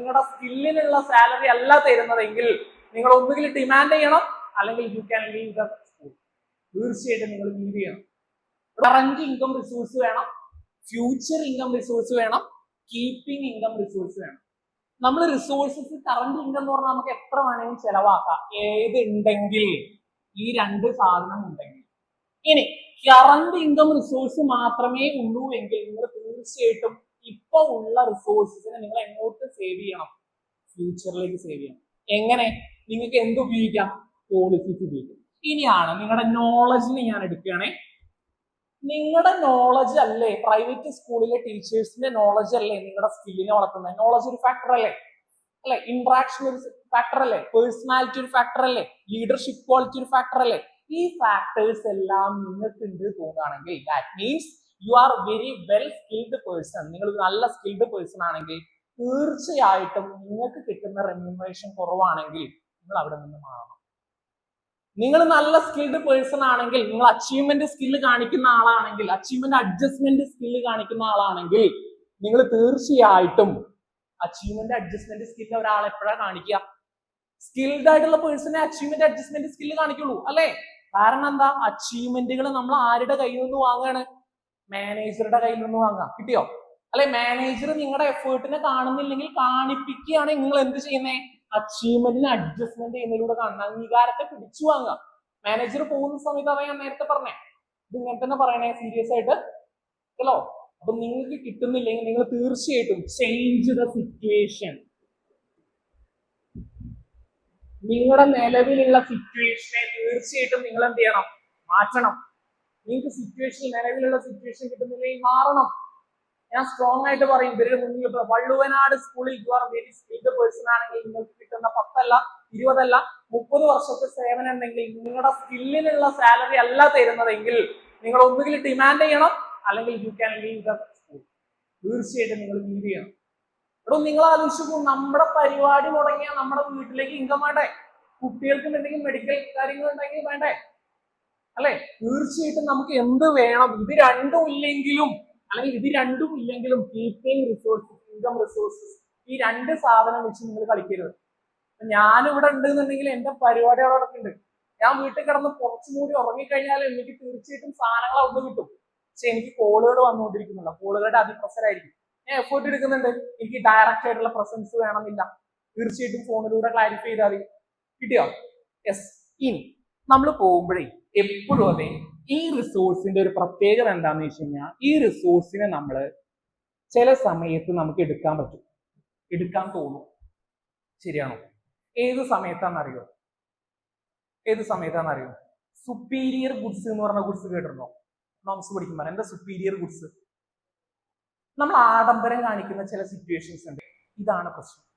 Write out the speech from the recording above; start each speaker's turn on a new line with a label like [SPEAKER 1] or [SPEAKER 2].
[SPEAKER 1] നിങ്ങളുടെ സ്കില്ലിനുള്ള സാലറി അല്ല തരുന്നതെങ്കിൽ നിങ്ങൾ ഒന്നുകിൽ ഡിമാൻഡ് ചെയ്യണം അല്ലെങ്കിൽ you can leave the school തീർച്ചയായിട്ടും നിങ്ങൾ ലീവ് ചെയ്യണം. കറന്റ് ഇൻകം റിസോഴ്സ് വേണം ഫ്യൂച്ചർ ഇൻകം റിസോഴ്സ് വേണം കീപ്പിംഗ് ഇൻകം റിസോഴ്സ് വേണം. നമ്മൾ റിസോഴ്സസ് കറന്റ് ഇൻകം എന്ന് പറഞ്ഞാൽ നമുക്ക് എത്ര വേണമെങ്കിലും ചെലവാക്കാം. ഏത് ഉണ്ടെങ്കിൽ ഈ രണ്ട് സാധനം ഉണ്ടെങ്കിൽ. ഇനി കറന്റ് ഇൻകം റിസോഴ്സ് മാത്രമേ ഉള്ളൂ എങ്കിൽ നിങ്ങൾ തീർച്ചയായിട്ടും ഇപ്പൊ ഉള്ള റിസോഴ്സസിനെ നിങ്ങൾ എങ്ങോട്ട് സേവ് ചെയ്യണം? ഫ്യൂച്ചറിലേക്ക് സേവ് ചെയ്യണം. എങ്ങനെ? നിങ്ങൾക്ക് എന്ത് ഉപയോഗിക്കാം? പോളിസീസ് ഉപയോഗിക്കാം. ഇനിയാണ് നിങ്ങളുടെ നോളജിന് ഞാൻ എടുക്കുകയാണേ. നിങ്ങളുടെ നോളജ് അല്ലേ? പ്രൈവറ്റ് സ്കൂളിലെ ടീച്ചേഴ്സിന്റെ നോളജ് അല്ലേ നിങ്ങളുടെ സ്കില്ലിനെ വളർത്തുന്നത് നോളജ് ഒരു ഫാക്ടർ അല്ലേ? അല്ലെ? ഇന്ററാക്ഷൻ ഒരു ഫാക്ടർ അല്ലേ? പേഴ്സണാലിറ്റി ഒരു ഫാക്ടർ അല്ലേ? ലീഡർഷിപ്പ് ക്വാളിറ്റി ഒരു ഫാക്ടർ അല്ലേ? ഈ ഫാക്ടേഴ്സ് എല്ലാം നിങ്ങൾക്ക് ഉണ്ട് തോന്നുകയാണെങ്കിൽ that means you are very well skilled person നിങ്ങൾ നല്ല സ്കിൽഡ് പേഴ്സൺ ആണെങ്കിൽ തീർച്ചയായിട്ടും നിങ്ങൾക്ക് കിട്ടുന്ന റെമ്യൂണറേഷൻ കുറവാണെങ്കിൽ നിങ്ങൾ അവിടെ നിന്ന് മാറണം. നിങ്ങൾ നല്ല സ്കിൽഡ് പേഴ്സൺ ആണെങ്കിൽ നിങ്ങൾ അച്ചീവ്മെന്റ് സ്കില്ല് കാണിക്കുന്ന ആളാണെങ്കിൽ അച്ചീവ്മെന്റ് അഡ്ജസ്റ്റ്മെന്റ് സ്കില്ല് കാണിക്കുന്ന ആളാണെങ്കിൽ നിങ്ങൾ തീർച്ചയായിട്ടും അച്ചീവ്മെന്റ് അഡ്ജസ്റ്റ്മെന്റ് സ്കില്ല് ഒരാൾ എപ്പോഴാണ് കാണിക്കുക? സ്കിൽഡ് ആയിട്ടുള്ള പേഴ്സണെ അച്ചീവ്മെന്റ് അഡ്ജസ്റ്റ്മെന്റ് സ്കില്ല് കാണിക്കുള്ളൂ അല്ലേ? കാരണം എന്താ? അച്ചീവ്മെന്റുകൾ നമ്മൾ ആരുടെ കയ്യിൽ നിന്ന് വാങ്ങാണ്? മാനേജറുടെ കയ്യിൽ നിന്ന് വാങ്ങാം. കിട്ടിയോ? അല്ലെ മാനേജർ നിങ്ങളുടെ എഫേർട്ടിനെ കാണുന്നില്ലെങ്കിൽ കാണിപ്പിക്കുകയാണെങ്കിൽ നിങ്ങൾ എന്ത് ചെയ്യുന്നേ? അച്ചീവ്മെന്റിന് അഡ്ജസ്റ്റ്മെന്റ് ചെയ്യുന്നതിലൂടെ കാണുന്ന അംഗീകാരത്തെ പിടിച്ചു വാങ്ങുക. മാനേജർ പോകുന്ന സമയത്ത് അതാ ഞാൻ നേരത്തെ പറഞ്ഞേ. ഇത് ഇങ്ങനെ തന്നെ പറയണേ സീരിയസ് ആയിട്ട്. ഹലോ അപ്പൊ നിങ്ങൾക്ക് കിട്ടുന്നില്ലെങ്കിൽ നിങ്ങൾ തീർച്ചയായിട്ടും ചേഞ്ച് ദ സിറ്റുവേഷൻ നിങ്ങളുടെ നിലവിലുള്ള സിറ്റുവേഷനെ തീർച്ചയായിട്ടും നിങ്ങൾ എന്ത് ചെയ്യണം? മാറ്റണം. നിങ്ങൾക്ക് സിറ്റുവേഷൻ നിലവിലുള്ള സിറ്റുവേഷൻ കിട്ടുന്നില്ലെങ്കിൽ മാറണം ഞാൻ സ്ട്രോങ് ആയിട്ട് പറയും ഇവരുടെ മുന്നിൽ വള്ളുവനാട് സ്കൂളിൽ you are very skilled person ആണെങ്കിൽ നിങ്ങൾക്ക് കിട്ടുന്ന പത്തല്ല ഇരുപതല്ല മുപ്പത് വർഷത്തെ സേവനം ഉണ്ടെങ്കിൽ നിങ്ങളുടെ സ്കില്ലിനുള്ള സാലറി അല്ല തരുന്നതെങ്കിൽ നിങ്ങൾ ഒന്നുകിൽ ഡിമാൻഡ് ചെയ്യണം അല്ലെങ്കിൽ you can leave the school തീർച്ചയായിട്ടും നിങ്ങൾ ലീവ് ചെയ്യണം. എടോ നിങ്ങൾ ആലോചിച്ചു നമ്മുടെ പരിപാടി തുടങ്ങിയാൽ നമ്മുടെ വീട്ടിലേക്ക് ഇൻകം വേണ്ടേ കുട്ടികൾക്കും എന്തെങ്കിലും മെഡിക്കൽ കാര്യങ്ങൾ ഉണ്ടെങ്കിൽ വേണ്ടേ? അല്ലെ? തീർച്ചയായിട്ടും നമുക്ക് എന്ത് വേണം? ഇത് രണ്ടും ഇല്ലെങ്കിലും അല്ലെങ്കിൽ ഇത് രണ്ടും ഇല്ലെങ്കിലും കീപ്പിംഗ് റിസോഴ്സസ് ഇൻകം റിസോഴ്സസ് ഈ രണ്ട് സാധനം വെച്ച് നിങ്ങൾ കളിക്കരുത്. ഞാനിവിടെ ഉണ്ട് എന്നുണ്ടെങ്കിൽ എന്റെ പരിപാടികളോടൊക്കെ ഉണ്ട് ഞാൻ വീട്ടിൽ കിടന്ന് കുറച്ചും കൂടി ഉറങ്ങിക്കഴിഞ്ഞാൽ എനിക്ക് തീർച്ചയായിട്ടും സാധനങ്ങൾ അവിടെ കിട്ടും. പക്ഷെ എനിക്ക് കോളുകൾ വന്നുകൊണ്ടിരിക്കുന്നില്ല കോളുകളുടെ അതിപ്രസരായിരിക്കും. ഞാൻ എഫേർട്ട് എടുക്കുന്നുണ്ട്. എനിക്ക് ഡയറക്റ്റ് ആയിട്ടുള്ള പ്രസൻസ് വേണമെന്നില്ല. തീർച്ചയായിട്ടും ഫോണിലൂടെ ക്ലാരിഫൈ ചെയ്താൽ മതി. കിട്ടിയോ? യെസ് ഇനി നമ്മൾ പോകുമ്പോഴേ എപ്പോഴും അതെ ഈ റിസോഴ്സിന്റെ ഒരു പ്രത്യേകത എന്താണെന്ന് വെച്ച് കഴിഞ്ഞാൽ ഈ റിസോഴ്സിനെ നമ്മൾ ചില സമയത്ത് നമുക്ക് എടുക്കാൻ പറ്റും. എടുക്കാൻ തോന്നും. ശരിയാണോ? ഏത് സമയത്താണെന്നറിയോ ഏത് സമയത്താണെന്നറിയോ സുപ്പീരിയർ ഗുഡ്സ് എന്ന് പറഞ്ഞ ഗുഡ്സ് കേട്ടിട്ടുണ്ടോ? നോംസ് പഠിക്കുമ്പോൾ എന്താ സുപ്പീരിയർ ഗുഡ്സ് നമ്മൾ ആഡംബരം കാണിക്കുന്ന ചില സിറ്റുവേഷൻസ് ഉണ്ട്. ഇതാണ് പ്രശ്നം.